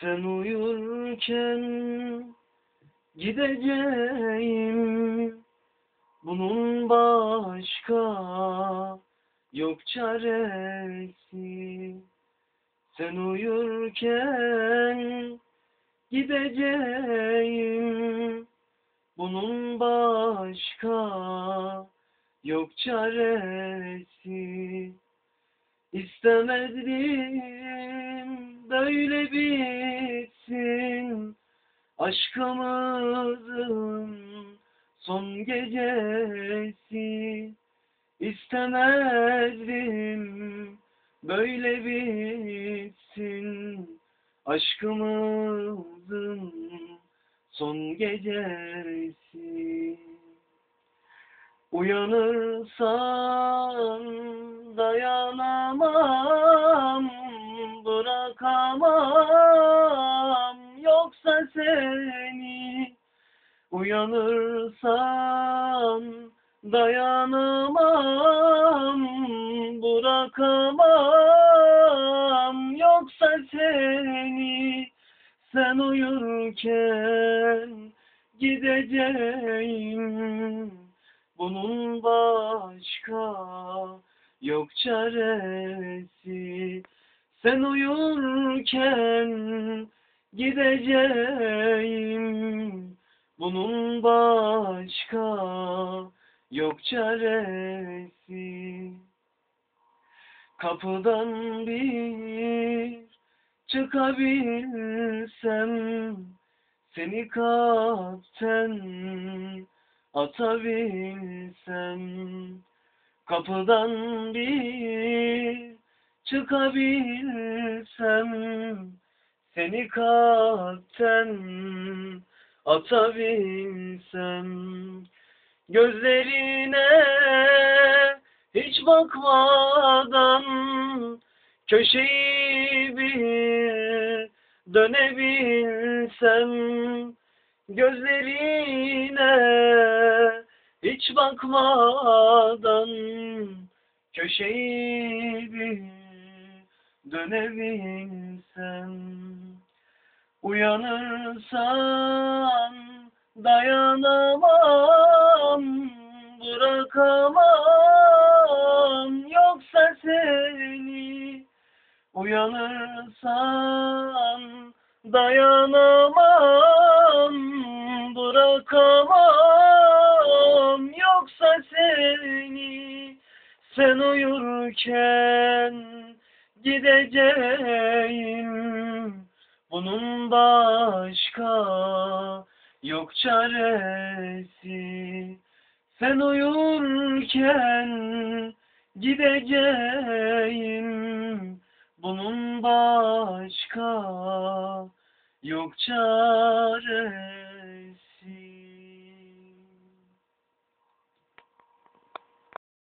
Sen uyurken gideceğim. Bunun başka yok çaresi. Sen uyurken gideceğim. Bunun başka yok çaresi. İstemezdim böyle bitsin. Aşkımızın son gecesi. İstemezdim böyle bitsin. Aşkımızın son gecesi. Uyanırsan dayanamam, bırakamam yoksa seni. Uyanırsan dayanamam, bırakamam yoksa seni. Sen uyurken gideceğim. Bunun başka yok çaresi. Sen uyurken gideceğim. Bunun başka yok çaresi. Kapıdan bir çıkabilsem seni kapten atabilsem kapıdan bir çıkabilsem seni kalpten atabilsem gözlerine hiç bakmadan köşeyi bir dönebilsem gözlerine hiç bakmadan köşeyi dönebilsem uyanırsan dayanamam bırakamam yoksa seni uyanırsan dayanamam bırakamam yoksa seni sen uyurken gideceğim. Bunun başka yok çaresi. Sen uyurken gideceğim. Bunun başka yok çare